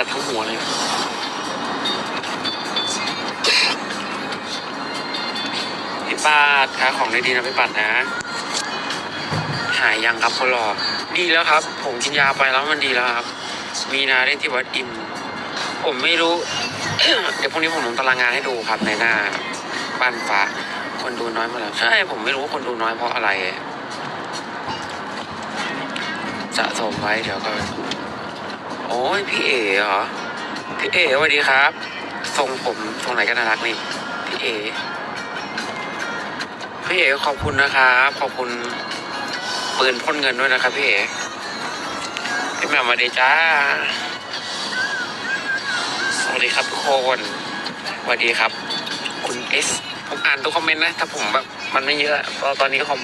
จัดทั้งหัวเลยพี่ปาดค้าของได้ดีนะพี่ปัดนะ หายยังครับคนรอดีแล้วครับ ผมกินยาไปแล้วมันดีแล้วครับ มีนาได้ที่วัดอิมผมไม่รู้ เดี๋ยวพรุ่งนี้ผมลงตารางงานให้ดูครับในหน้าบ้านฟ้า คนดูน้อยมาแล้วใช่ผมไม่รู้ว่าคนดูน้อยเพราะอะไรสะสมไว้เดี๋ยวก็ โอ้ยพี่เอ๋เหรอ พี่เอ๋สวัสดีครับ ทรงผมทรงไหนก็น่ารักนี่ พี่เอ๋ พี่เอ๋ขอบคุณนะครับ ขอบคุณปืนพ่นเงินด้วยนะครับพี่เอ๋พี่แม่มสวัสดีจ้า สวัสดีครับทุกคนสวัสดีครับ คุณเอส ผมอ่านทุกคอมเมนต์นะ ถ้าผมแบบมันไม่เยอะเพราะตอนนี้คอม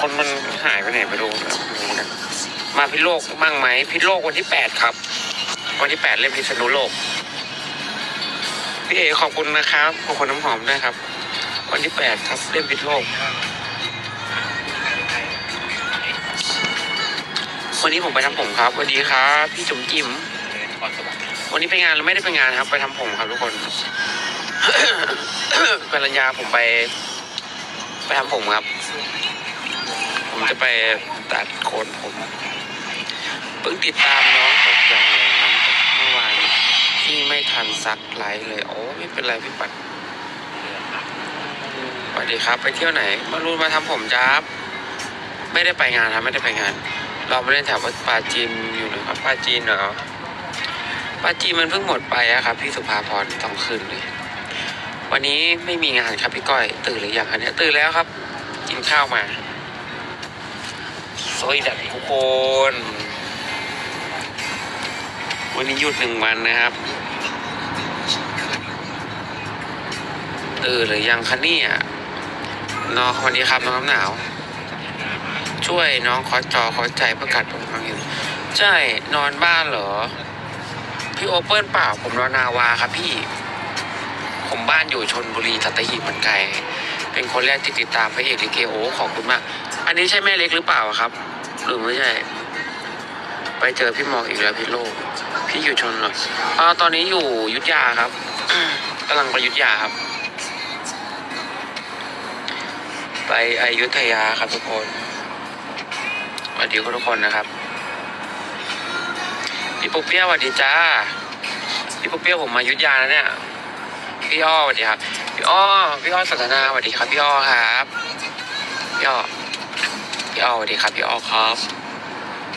คนมันหายไปไหนไปดูนะไม่รู้เหนกัน มาพิโลกมั่งไหมพิโลกวันที่แปดครับ วันที่แปดเล่นพิษณุโลกพี่เอขอบคุณนะครับขอบคุณน้ำหอมด้วยครับ วันที่แปดครับเล่นพิษโลก วันนี้ผมไปทำผมครับสวัสดีครับ พี่จุ๋มจิ๋มวันนี้ไปงานหรือไม่ได้ไปงานครับ ไปทำผมครับทุกคนปริญญาผมไปไปทำผมครับ ผมจะไปตัดโคนผม เพิ่งติดตามน้องตกอย่างแรงน้องตกเมื่อวานที่ไม่ทันซักไลฟ์เลย โอ้ไม่เป็นไรพี่ปัดสวัสดีครับ ไปเที่ยวไหน มารูนมาทำผมจ้าบไม่ได้ไปงานครับไม่ได้ไปงาน เราไม่ได้แถววัดปาจีนอยู่นะครับปาจีนเหรอปาจีนมันเพิ่งหมดไปอะครับ พี่สุภาพรสองคืนเลย วันนี้ไม่มีงานครับพี่ก้อย ตื่นหรือยังคะเนี่ยตื่นแล้วครับ กินข้าวมาสวัสดีทุกคน วันนี้หยุดหนึ่งวันนะครับตื่นหรือยังคะเนี่ยน้องวันนี้ครับน้องน้ำหนาว ช่วยน้องขอจอขอใจประกาศผมฟังอยู่ใช่นอนบ้านเหรอ พี่โอเปิลเปล่าผมนอนนาวาครับพี่ ผมบ้านอยู่ชนบุรีสัตหีบเหมือนไกลเป็นคนแรกที่ติดตามพระเอกลิเกโอขอบคุณมาก อันนี้ใช่แม่เล็กหรือเปล่าครับ หรือไม่ใช่ ไปเจอพี่หมอกอีกแล้วพี่โลก พี่อยู่ชนเหรออ่าตอนนี้อยู่อยุทธยาครับกำลังไปอยุทธยาครับ ไปอยุธยาครับทุกคนสวัสดีทุกคนนะครับ พี่ปุ๊กเปี้ยวสวัสดีจ้า พี่ปุ๊กเปี้ยวผมมาอยุทธยาแล้วเนี่ย พี่อ้อสวัสดีครับ พี่อ้อ พี่อ้อสันทนาสวัสดีครับ พี่อ้อครับ พี่อ้อ พี่อ้อสวัสดีครับ พี่อ้อครับ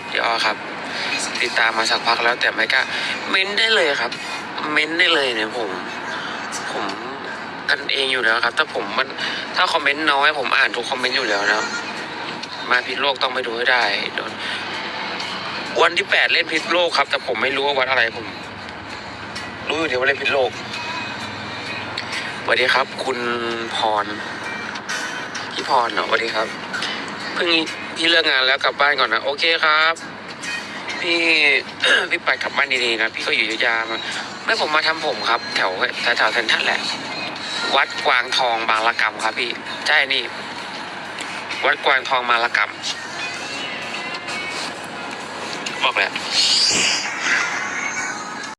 พี่อ้อครับ ติดตามมาสักพักแล้วแต่ไม่กล้าเม้นได้เลยครับ เม้นได้เลยเนี่ยผม ผมกันเองอยู่แล้วครับ ถ้าผมมันถ้าคอมเมนต์น้อยผมอ่านทุกคอมเมนต์อยู่แล้วนะมาพิษโลกต้องไปดูให้ได้โดนวันที่แปดเล่นพิษโลกครับ แต่ผมไม่รู้ว่าวันอะไรผม รู้อยู่เดียวว่าเล่นพิษโลกสวัสดีครับ คุณพรพี่พรเนาะสวัสดีครับ เพิ่งพี่เลิกงานแล้วกลับบ้านก่อนนะ โอเคครับ พี่ พี่ปัดกลับบ้านดีๆนะพี่ก็อยู่อยุธยามาไม่ผมมาทำผมครับ แถวแถวถวเซนทรัลแหละ วัดกวางทองบางละกำครับพี่ใช่นี่ วัดกวางทองบางละกำบอกแล้ว